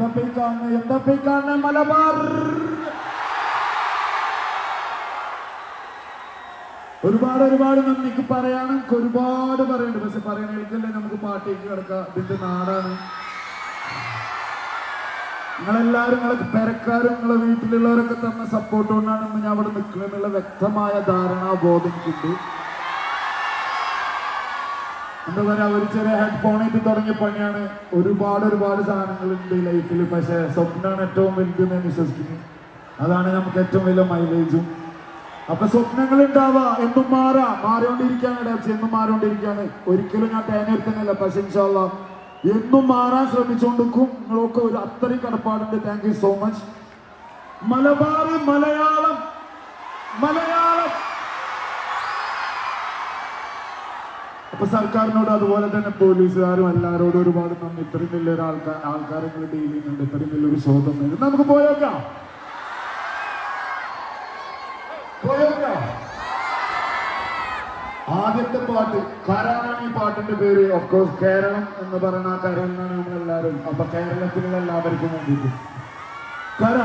പോയി കാണുന്നത് മലബാർ? ഒരുപാട് ഒരുപാട് നന്ദിക്ക് പറയാണ്. ഒരുപാട് പറയുന്നുണ്ട് പക്ഷെ പറയണേൽക്കല്ലേ നമുക്ക് പാട്ടിക്ക് കിടക്കാം. ഇതിന്റെ നാടാണ്. നിങ്ങളെല്ലാവരും നിങ്ങളെ പെരക്കാരും നിങ്ങളെ വീട്ടിലുള്ളവരൊക്കെ തന്നെ സപ്പോർട്ട് കൊണ്ടാണ് ഇന്ന് ഞാൻ അവിടെ നിൽക്കണമെന്നുള്ള വ്യക്തമായ ധാരണാബോധം കിട്ടി എന്താ പറയാ ഒരു ചെറിയ ഹെഡ്ഫോൺ ഇട്ട് തുടങ്ങിയ പണിയാണ് ഒരുപാട് ഒരുപാട് സാധനങ്ങളുണ്ട് ലൈഫിൽ പക്ഷെ സ്വപ്നമാണ് ഏറ്റവും വലുതെന്ന് ഞാൻ വിശ്വസിക്കുന്നു. അതാണ് നമുക്ക് ഏറ്റവും വലിയ മൈലേജും അപ്പൊ സ്വപ്നങ്ങൾ ഉണ്ടാവാ എന്നും മാറാ. മാറിക്കൊണ്ടിരിക്കുകയാണ് എന്നും മാറിക്കൊണ്ടിരിക്കുകയാണ്. ഒരിക്കലും ഞാൻ തേനെടുക്കുന്നില്ല പക്ഷെ ഇൻഷാല്ല എന്നും മാറാൻ ശ്രമിച്ചുകൊണ്ടിരിക്കും. നിങ്ങളൊക്കെ ഒരു അത്രയും കടപ്പാടുണ്ട്. Thank you so much Malabar Malayalam. Malayalam അപ്പൊ സർക്കാരിനോട് അതുപോലെ തന്നെ പോലീസുകാരും എല്ലാവരോടും ഒരുപാട് നന്ദി. ഇത്രയും വലിയൊരു ആൾക്കാർ ആൾക്കാരെ നിങ്ങൾ ഡീൽ ചെയ്യുന്നുണ്ട്. ഇത്രയും വലിയൊരു ശോധം വരും നമുക്ക് പോയേക്കാം. പോയേക്കാം. ആദ്യത്തെ പാട്ട് കരാണി പാട്ടിന്റെ പേര്. ഓഫ്കോഴ്സ് കേരളം എന്ന് പറയുന്ന ആ നമ്മൾ എല്ലാവരും അപ്പൊ കേരളത്തിലുള്ള എല്ലാവർക്കും വേണ്ടിയിട്ട്. കര.